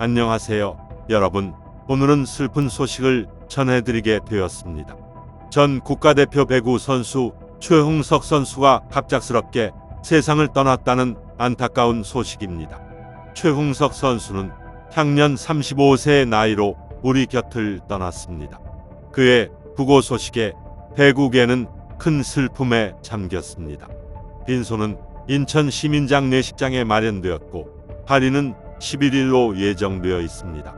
안녕하세요. 여러분, 오늘은 슬픈 소식을 전해드리게 되었습니다. 전 국가대표 배구 선수 최홍석 선수가 갑작스럽게 세상을 떠났다는 안타까운 소식입니다. 최홍석 선수는 향년 35세의 나이로 우리 곁을 떠났습니다. 그의 부고 소식에 배구계는 큰 슬픔에 잠겼습니다. 빈소는 인천 시민장 내식장에 마련되었고 파리는 11일로 예정되어 있습니다.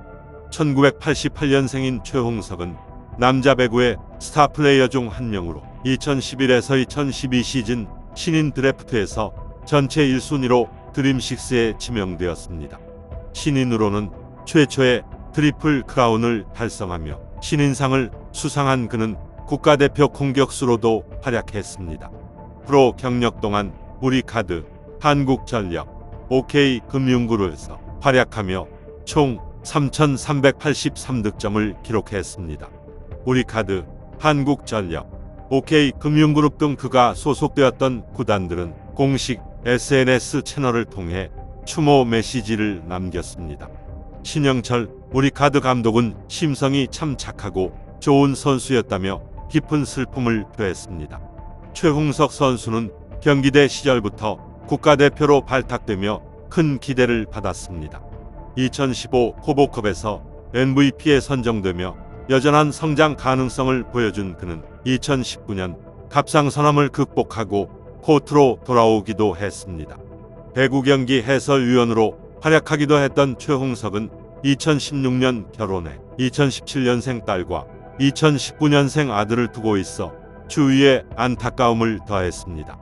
1988년생인 최홍석은 남자 배구의 스타 플레이어 중 한 명으로 2011에서 2012 시즌 신인 드래프트에서 전체 1순위로 드림식스에 지명되었습니다. 신인으로는 최초의 트리플 크라운을 달성하며 신인상을 수상한 그는 국가대표 공격수로도 활약했습니다. 프로 경력 동안 우리카드, 한국전력, OK 금융그룹에서 활약하며 총 3,383득점을 기록했습니다. 우리카드, 한국전력, OK 금융그룹 등 그가 소속되었던 구단들은 공식 SNS 채널을 통해 추모 메시지를 남겼습니다. 신영철 우리카드 감독은 심성이 참 착하고 좋은 선수였다며 깊은 슬픔을 표했습니다. 최홍석 선수는 경기대 시절부터 국가대표로 발탁되며 큰 기대를 받았습니다. 2015 호보컵에서 MVP에 선정되며 여전한 성장 가능성을 보여준 그는 2019년 갑상선암을 극복하고 코트로 돌아오기도 했습니다. 배구 경기 해설위원으로 활약하기도 했던 최홍석은 2016년 결혼해 2017년생 딸과 2019년생 아들을 두고 있어 주위에 안타까움을 더했습니다.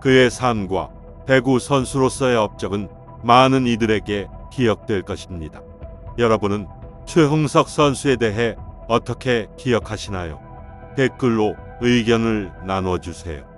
그의 삶과 배구 선수로서의 업적은 많은 이들에게 기억될 것입니다. 여러분은 최홍석 선수에 대해 어떻게 기억하시나요? 댓글로 의견을 나눠주세요.